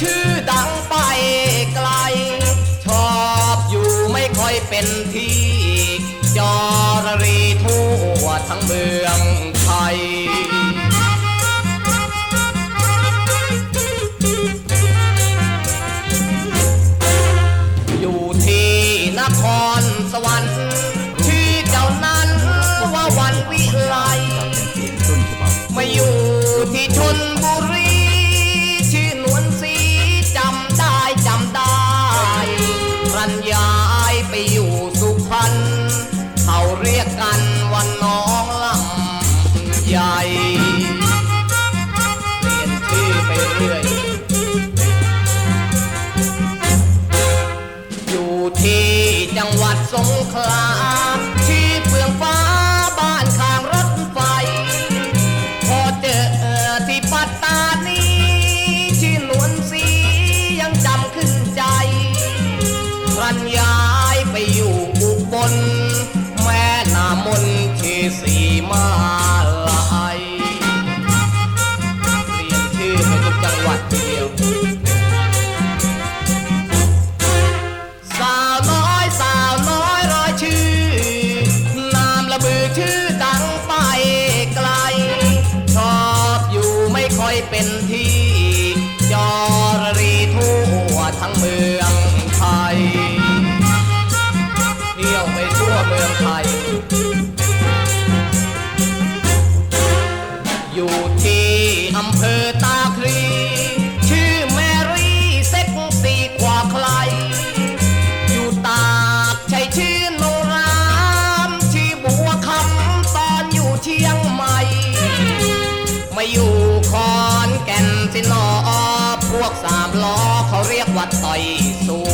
ชื่อดังไปไกล ชอบอยู่ไม่ค่อยเป็นที่จอรรีทั่วทั้งเมืองไทย อยู่ที่นครสวรรค์ บัดตานี้ที่นวนสียังจำขึ้นใจรันย้ายไปอยู่อุบลแม่นามนเทสีมาืองไทย อยู่ที่อำเภอตาคลี ชื่อแมรี่เซ็กซี่กว่าใคร อยู่ตากใช้ชื่อโนรามชื่อบัวคำตอนอยู่เชียงใหม่ มาอยู่คอนแก่นสินอพวกสามล้อเขาเรียกว่าต่อยสู้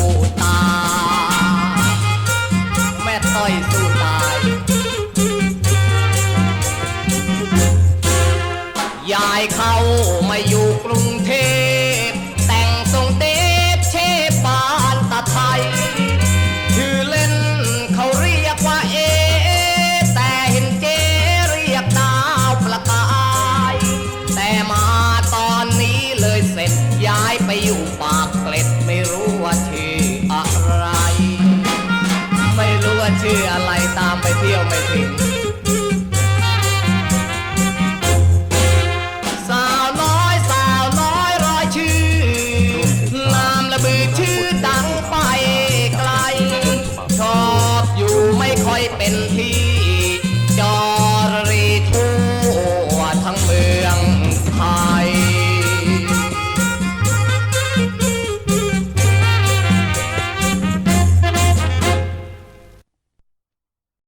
เข้ามาอยู่กรุงเทพ แต่งทรงเดชเชฟปานตะไทย ชื่อเล่นเขาเรียกว่าเอ แต่เห็นเจเรียกดาวประกาย แต่มาตอนนี้เลยเสร็จย้ายไปอยู่ปากเกร็ดไม่รู้ว่าชื่ออะไร ไม่รู้ว่าชื่ออะไรตามไปเที่ยวไม่ถึง